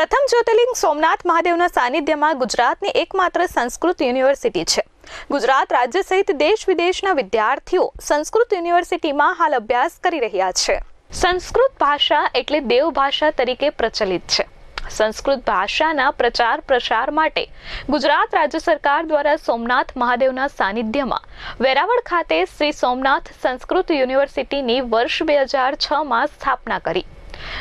પ્રથમ જ્યોતિર્લિંગ સોમનાથ મહાદેવના સાનિધ્યમાં ગુજરાતની એકમાત્ર સંસ્કૃત યુનિવર્સિટી છે. ગુજરાત રાજ્ય સહિત દેશ વિદેશના વિદ્યાર્થીઓ સંસ્કૃત યુનિવર્સિટીમાં હાલ અભ્યાસ કરી રહ્યા છે. સંસ્કૃત ભાષા એટલે દેવ ભાષા તરીકે પ્રચલિત છે. સંસ્કૃત ભાષાના પ્રચાર પ્રસાર માટે ગુજરાત રાજ્ય સરકાર દ્વારા સોમનાથ મહાદેવના સાનિધ્યમાં વેરાવળ ખાતે શ્રી સોમનાથ સંસ્કૃત યુનિવર્સિટીની વર્ષ બે હજાર છમાં સ્થાપના કરી.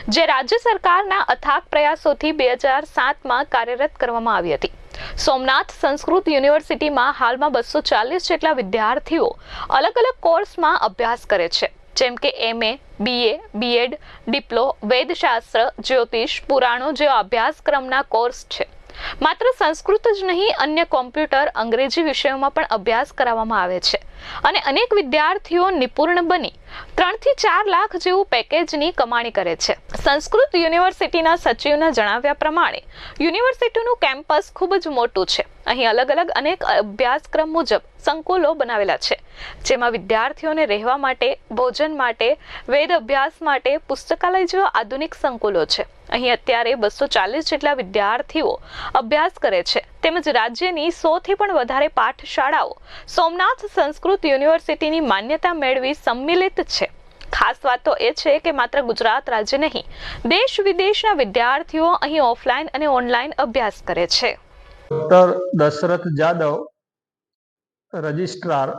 જે રાજ્ય સરકારના અથાગ પ્રયાસોથી બે હજાર સાતમાં કાર્યરત કરવામાં આવી હતી. સોમનાથ સંસ્કૃત યુનિવર્સિટીમાં હાલમાં બસો ચાલીસ જેટલા વિદ્યાર્થીઓ અલગ અલગ કોર્સમાં અભ્યાસ કરે છે. જેમ કે એમએ બીએ બીએડ ડિપ્લો વેદશાસ્ત્ર, જ્યોતિષ, પુરાણો જેવા અભ્યાસક્રમના કોર્સ છે. માત્ર સંસ્કૃત જ નહીં, અન્ય કોમ્પ્યુટર, અંગ્રેજી વિષયોમાં પણ અભ્યાસ કરાવવામાં આવે છે. અને અનેક વિદ્યાર્થીઓ નિપુણ બની. ત્રણથી ચાર લાખ જેવું પેકેજની કમાણી કરે છે. સંસ્કૃત યુનિવર્સિટીના સચિવના જણાવ્યા પ્રમાણે, યુનિવર્સિટીનું કેમ્પસ ખૂબ જ મોટું છે. અહીં અલગ અલગ અનેક અભ્યાસક્રમ મુજબ સંકુલો બનાવેલા છે, જેમાં વિદ્યાર્થીઓને રહેવા માટે, ભોજન માટે, વેદ અભ્યાસ માટે પુસ્તકાલય જેવા આધુનિક સંકુલો છે. અહીં અત્યારે બસો ચાલીસ જેટલા વિદ્યાર્થીઓ અભ્યાસ કરે છે. તેમજ રાજ્યની સોથી પણ વધારે પાઠશાળાઓ સોમનાથ સંસ્કૃત યુનિવર્સિટીની માન્યતા મેળવી સંમિલિત છે. ખાસ વાત તો એ છે કે માત્ર ગુજરાત રાજ્ય નહીં, દેશ વિદેશના વિદ્યાર્થીઓ અહીં ઓફલાઈન અને ઓનલાઈન અભ્યાસ કરે છે. Doctor Dashrath Jadav, registrar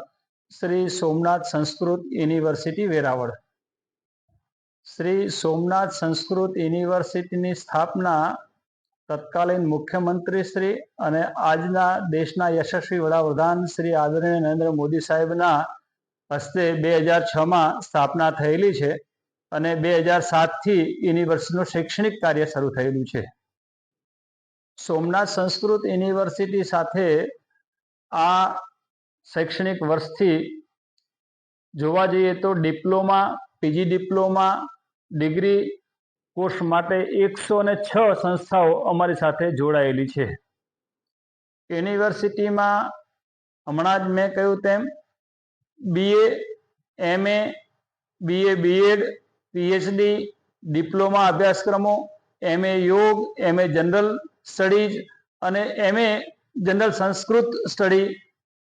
Shri Somnath Sanskrit University Veraval. Shri Somnath Sanskrit યુનિવર્સિટીની સ્થાપના તત્કાલીન મુખ્યમંત્રી શ્રી અને આજના દેશના યશસ્વી વડાપ્રધાન શ્રી આદરણીય નરેન્દ્ર મોદી સાહેબના હસ્તે બે હજાર છમાં સ્થાપના થયેલી છે અને બે હજાર સાતથી યુનિવર્સિટીનું શૈક્ષણિક કાર્ય શરૂ થયેલું છે. સોમનાથ સંસ્કૃત યુનિવર્સિટી સાથે આ શૈક્ષણિક વર્ષથી જોવા જઈએ તો diploma PG diploma, degree course માટે એકસો ને છ સંસ્થાઓ અમારી સાથે જોડાયેલી છે. યુનિવર્સિટીમાં હમણાં જ મેં કહ્યું તેમ BA MA BA BEd PhD diploma અભ્યાસક્રમો MA yoga MA general studies અને એમએ જનરલ સંસ્કૃત સ્ટડી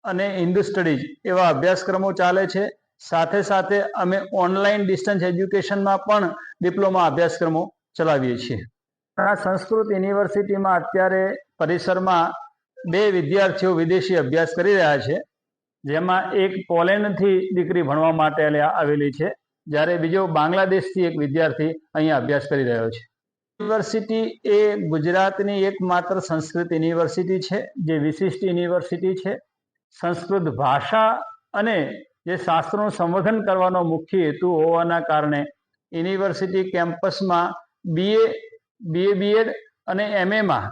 અને હિન્દુ સ્ટડીઝ એવા અભ્યાસક્રમો ચાલે છે. સાથે સાથે અમે ઓનલાઈન ડિસ્ટન્સ એજ્યુકેશનમાં પણ ડિપ્લોમા અભ્યાસક્રમો ચલાવીએ છીએ. આ સંસ્કૃત યુનિવર્સિટીમાં અત્યારે પરિસરમાં બે વિદ્યાર્થીઓ વિદેશી અભ્યાસ કરી રહ્યા છે. જેમાં એક પોલેન્ડથી દીકરી ભણવા માટે આવેલી છે, જ્યારે બીજો બાંગ્લાદેશથી એક વિદ્યાર્થી અહીંયા અભ્યાસ કરી રહ્યો છે. યુનિવર્સિટી એ ગુજરાતની એકમાત્ર સંસ્કૃત યુનિવર્સિટી છે, જે વિશિષ્ટ યુનિવર્સિટી છે. સંસ્કૃત ભાષા અને જે શાસ્ત્રોનું સંવર્ધન કરવાનો મુખ્ય હેતુ હોવાના કારણે યુનિવર્સિટી કેમ્પસમાં બીએ બીએ બીએડ અને એમએમાં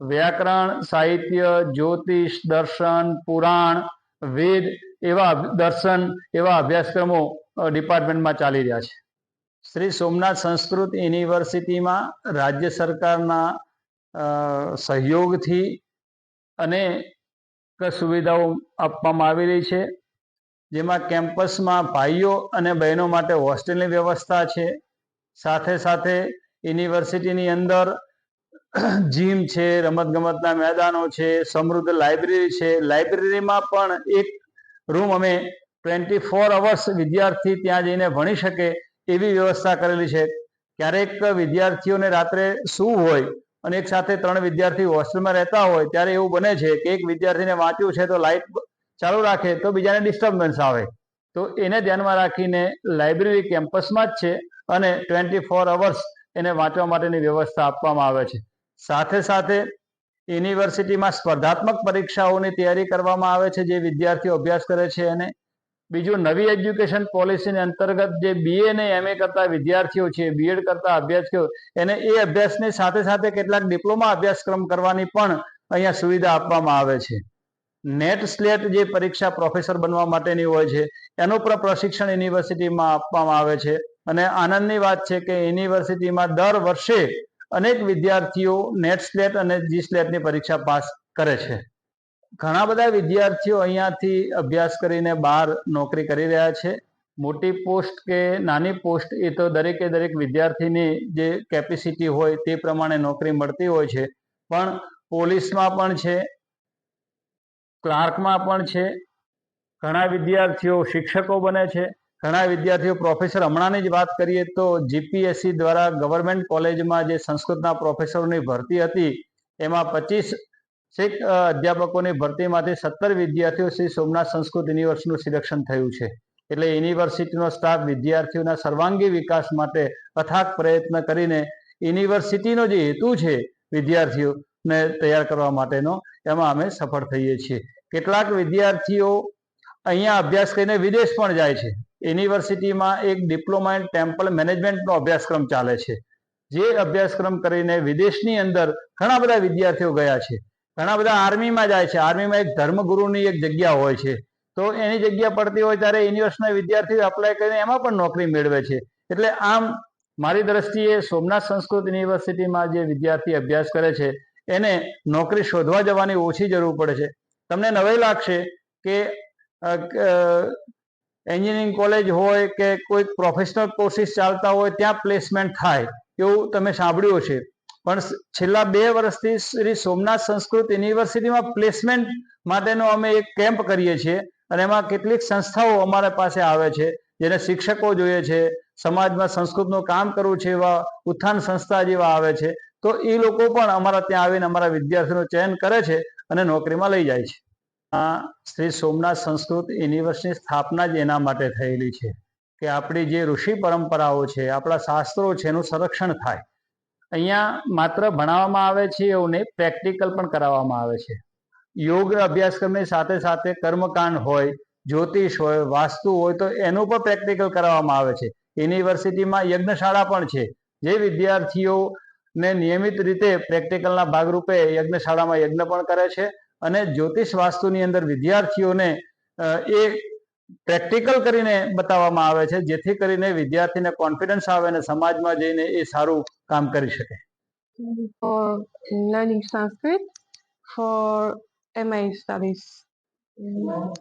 વ્યાકરણ, સાહિત્ય, જ્યોતિષ, દર્શન, પુરાણ, વેદ એવા દર્શન એવા અભ્યાસક્રમો ડિપાર્ટમેન્ટમાં ચાલી રહ્યા છે. શ્રી સોમનાથ સંસ્કૃત યુનિવર્સિટીમાં રાજ્ય સરકારના સહયોગથી અનેક સુવિધાઓ આપવામાં આવી રહી છે. જેમાં કેમ્પસમાં ભાઈઓ અને બહેનો માટે હોસ્ટેલની વ્યવસ્થા છે. સાથે સાથે યુનિવર્સિટીની અંદર જીમ છે, રમતગમતના મેદાનો છે, સમૃદ્ધ લાઇબ્રેરી છે. લાઇબ્રેરીમાં પણ એક રૂમ અમે ટ્વેન્ટી ફોર અવર્સ વિદ્યાર્થી ત્યાં જઈને ભણી શકે એવી વ્યવસ્થા કરેલી છે. ક્યારેક વિદ્યાર્થીઓને રાત્રે શું હોય અને એક સાથે ત્રણ વિદ્યાર્થી હોસ્ટેલમાં રહેતા હોય ત્યારે એવું બને છે કે એક વિદ્યાર્થીને વાંચ્યું છે તો લાઇટ ચાલુ રાખે તો બીજાને ડિસ્ટર્બન્સ આવે. તો એને ધ્યાનમાં રાખીને લાઇબ્રેરી કેમ્પસમાં જ છે અને ટ્વેન્ટી ફોર અવર્સ એને વાંચવા માટેની વ્યવસ્થા આપવામાં આવે છે. સાથે સાથે યુનિવર્સિટીમાં સ્પર્ધાત્મક પરીક્ષાઓની તૈયારી કરવામાં આવે છે, જે વિદ્યાર્થીઓ અભ્યાસ કરે છે અને બીજું નવી એજ્યુકેશન પોલિસીની અંતર્ગત જે બીએ ને એમએ કરતા વિદ્યાર્થીઓ છે બીએડ કરતા અભ્યાસીઓ એને એ અભ્યાસની સાથે સાથે કેટલાક ડિપ્લોમા અભ્યાસક્રમ કરવાની પણ અહીંયા સુવિધા આપવામાં આવે છે. નેટ સ્લેટ જે પરીક્ષા પ્રોફેસર બનવા માટેની હોય છે, એનું પણ પ્રશિક્ષણ યુનિવર્સિટીમાં આપવામાં આવે છે. અને આનંદની વાત છે કે યુનિવર્સિટીમાં દર વર્ષે અનેક વિદ્યાર્થીઓ નેટ સ્લેટ અને જી સ્લેટની પરીક્ષા પાસ કરે છે. ઘણા બધા વિદ્યાર્થીઓ અહીંયાથી અભ્યાસ કરીને બહાર નોકરી કરી રહ્યા છે. મોટી પોસ્ટ કે નાની પોસ્ટ એ તો દરેકે દરેક વિદ્યાર્થીની જે કેપેસિટી હોય તે પ્રમાણે નોકરી મળતી હોય છે. પણ પોલીસમાં પણ છે ક્લાર્કમાં પણ છે. ઘણા વિદ્યાર્થીઓ શિક્ષકો બને છે. ઘણા વિદ્યાર્થીઓ પ્રોફેસર હમણાંની જ વાત કરીએ તો જીપીએસસી દ્વારા ગવર્મેન્ટ કોલેજમાં જે સંસ્કૃતના પ્રોફેસરોની ભરતી હતી, એમાં પચીસ શીખ અધ્યાપકોની ભરતીમાંથી સત્તર વિદ્યાર્થીઓ શ્રી સોમનાથ સંસ્કૃત યુનિવર્સિટીનું સિલેક્શન થયું છે. એટલે યુનિવર્સિટીનો સ્ટાફ વિદ્યાર્થીઓના સર્વાંગી વિકાસ માટે અથાગ પ્રયત્ન કરીને યુનિવર્સિટીનો જે હેતુ છે વિદ્યાર્થીઓને તૈયાર કરવા માટેનો એમાં અમે સફળ થઈએ છીએ. કેટલાક વિદ્યાર્થીઓ અહીંયા અભ્યાસ કરીને વિદેશ પણ જાય છે. યુનિવર્સિટીમાં એક ડિપ્લોમા ઇન ટેમ્પલ મેનેજમેન્ટનો અભ્યાસક્રમ ચાલે છે. જે અભ્યાસક્રમ કરીને વિદેશની અંદર ઘણા બધા વિદ્યાર્થીઓ ગયા છે. ઘણા બધા આર્મીમાં જાય છે. આર્મીમાં એક ધર્મગુરુની એક જગ્યા હોય છે. તો એની જગ્યા પડતી હોય ત્યારે યુનિવર્સિટીના વિદ્યાર્થીઓ એપ્લાય કરીને એમાં પણ નોકરી મેળવે છે. એટલે આમ મારી દ્રષ્ટિએ સોમનાથ સંસ્કૃત યુનિવર્સિટીમાં જે વિદ્યાર્થી અભ્યાસ કરે છે એને નોકરી શોધવા જવાની ઓછી જરૂર પડે છે. તમને નવાઈ લાગશે કે એન્જિનિયરિંગ કોલેજ હોય કે કોઈ પ્રોફેશનલ કોર્સિસ ચાલતા હોય ત્યાં પ્લેસમેન્ટ થાય એવું તમે સાંભળ્યું છે પણ છેલ્લા બે વર્ષથી શ્રી સોમનાથ સંસ્કૃત યુનિવર્સિટીમાં પ્લેસમેન્ટ માટેનો અમે એક કેમ્પ કરીએ છીએ અને એમાં કેટલીક સંસ્થાઓ અમારા પાસે આવે છે, જેને શિક્ષકો જોઈએ છે, સમાજમાં સંસ્કૃતનું કામ કરવું છે એવા ઉત્થાન સંસ્થા જેવા આવે છે. તો એ લોકો પણ અમારા ત્યાં આવીને અમારા વિદ્યાર્થીઓનું ચયન કરે છે અને નોકરીમાં લઈ જાય છે. આ શ્રી સોમનાથ સંસ્કૃત યુનિવર્સિટીની સ્થાપના જ એના માટે થયેલી છે કે આપણી જે ઋષિ પરંપરાઓ છે, આપણા શાસ્ત્રો છે એનું સંરક્ષણ થાય. અહીંયા માત્ર ભણાવવામાં આવે છે એવું નહીં, પ્રેક્ટિકલ પણ કરાવવામાં આવે છે. યોગ અભ્યાસક્રમની સાથે સાથે કર્મકાંડ હોય, જ્યોતિષ હોય, વાસ્તુ હોય તો એનું પણ પ્રેક્ટિકલ કરાવવામાં આવે છે. યુનિવર્સિટીમાં યજ્ઞશાળા પણ છે. જે વિદ્યાર્થીઓને નિયમિત રીતે પ્રેક્ટિકલના ભાગરૂપે યજ્ઞશાળામાં યજ્ઞ પણ કરે છે અને જ્યોતિષ વાસ્તુની અંદર વિદ્યાર્થીઓને એ પ્રેક્ટિકલ કરીને બતાવવામાં આવે છે જેથી કરીને વિદ્યાર્થીને કોન્ફિડન્સ આવે અને સમાજમાં જઈને એ સારું કામ કરી શકે for learning Sanskrit for MA studies. Mm,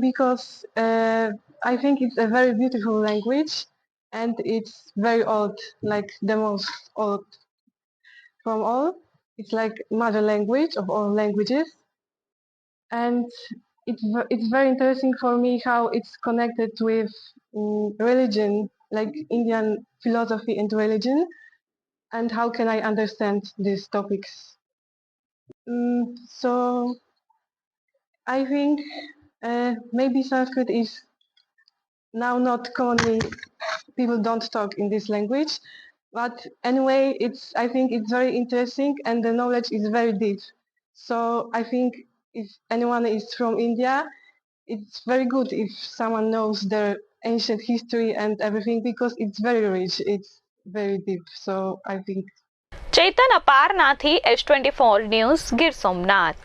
Because uh, I think it's a very beautiful language and it's very old, like the most old from all. It's like mother language of all languages. And it's, it's very interesting for me how it's connected with mm, religion, like Indian philosophy and religion and how can I understand these topics? Mm, so I think uh, maybe Sanskrit is now not commonly people don't talk in this language, but anyway, it's I think it's very interesting and the knowledge is very deep. So I think if anyone is from India, it's very good if someone knows their ancient history and everything because it's very rich. It's very deep. So I think Chetan અપારનાથી S twenty four news Gir Somnath